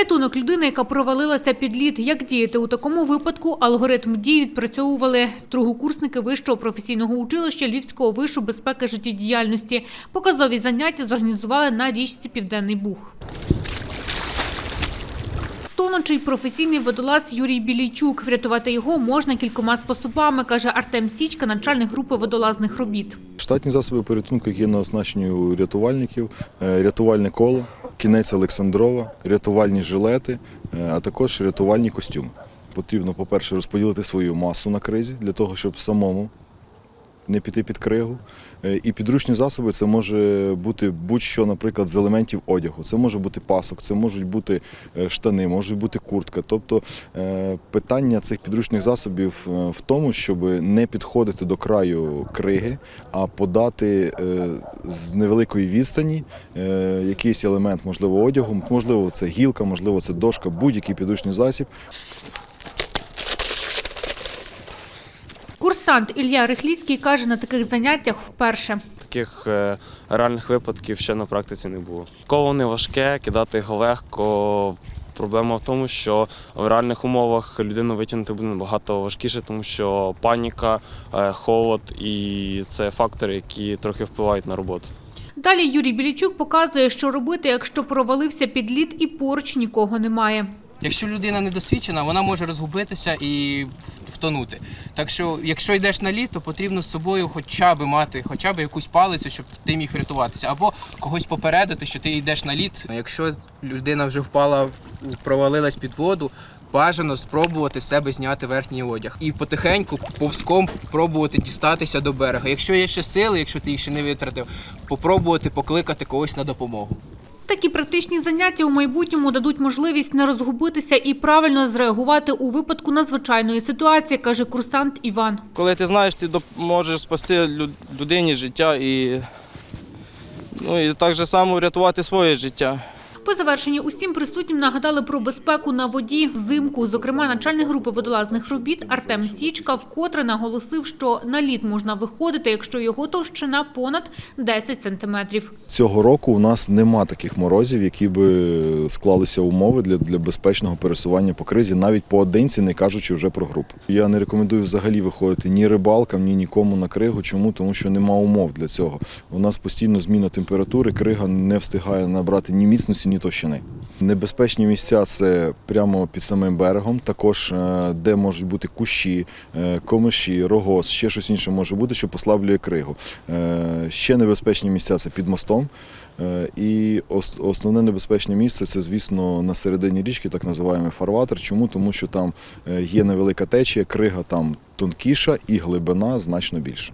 Порятунок людини, яка провалилася під лід. Як діяти у такому випадку? Алгоритм дій відпрацьовували другокурсники вищого професійного училища Львівського вишу безпеки життєдіяльності. Показові заняття зорганізували на річці Південний Буг. Тонучий професійний водолаз Юрій Білійчук. Врятувати його можна кількома способами, каже Артем Січка, начальник групи водолазних робіт. Штатні засоби порятунку є на оснащенні рятувальників, е, рятувальне коло, кінець Олександрова, рятувальні жилети, е, а також рятувальні костюми. Потрібно, по-перше, розподілити свою масу на кризі для того, щоб самому не піти під кригу. Е, І підручні засоби це може бути будь-що, наприклад, з елементів одягу. Це може бути пасок, це можуть бути е, штани, може бути куртка. Тобто е, питання цих підручних засобів в тому, щоб не підходити до краю криги, а подати з невеликої відстані якийсь елемент, можливо, одягу, можливо, це гілка, можливо, це дошка, будь-який підручний засіб. Курсант Ілля Рихліцький каже, на таких заняттях вперше. Таких е, реальних випадків ще на практиці не було. Коло не важке, кидати його легко. Проблема в тому, що в реальних умовах людину витягнути буде набагато важкіше, тому що паніка, е, холод і це фактори, які трохи впливають на роботу. Далі Юрій Білійчук показує, що робити, якщо провалився під лід і поруч нікого немає. Якщо людина недосвідчена, вона може розгубитися і втонути. Так що, якщо йдеш на лід, то потрібно з собою хоча б мати хоча б якусь палицю, щоб ти міг врятуватися, або когось попередити, що ти йдеш на лід. Якщо людина вже впала, провалилась під воду, бажано спробувати себе зняти верхній одяг і потихеньку повзком пробувати дістатися до берега. Якщо є ще сили, якщо ти їх ще не витратив, попробувати покликати когось на допомогу. Такі практичні заняття у майбутньому дадуть можливість не розгубитися і правильно зреагувати у випадку надзвичайної ситуації, каже курсант Іван. Коли ти знаєш, ти можеш спасти лю- людині життя і, ну, і так само врятувати своє життя. По завершенні усім присутнім нагадали про безпеку на воді взимку. Зокрема, начальник групи водолазних робіт Артем Січка вкотре наголосив, що на лід можна виходити, якщо його товщина понад 10 сантиметрів. Цього року у нас нема таких морозів, які би склалися умови для, для безпечного пересування по кризі, навіть поодинці, не кажучи вже про групу. Я не рекомендую взагалі виходити ні рибалкам, ні нікому на кригу. Чому? Тому що нема умов для цього. У нас постійно зміна температури, крига не встигає набрати ні міцності, ні товщини. Небезпечні місця це прямо під самим берегом, також е, де можуть бути кущі, е, комиші, рогоз, ще щось інше може бути, що послаблює кригу. Е, Ще небезпечні місця це під мостом. І основне небезпечне місце це, звісно, на середині річки, так називаємо фарватер. Чому? Тому що там є невелика течія, крига там тонкіша і глибина значно більша.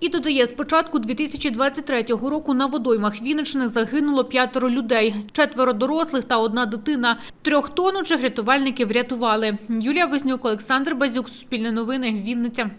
І додає, з початку 2023 року на водоймах Вінничини загинуло п'ятеро людей, четверо дорослих та одна дитина. Трьох тонучих рятувальники врятували. Юлія Вознюк, Олександр Базюк, Суспільне новини, Вінниця.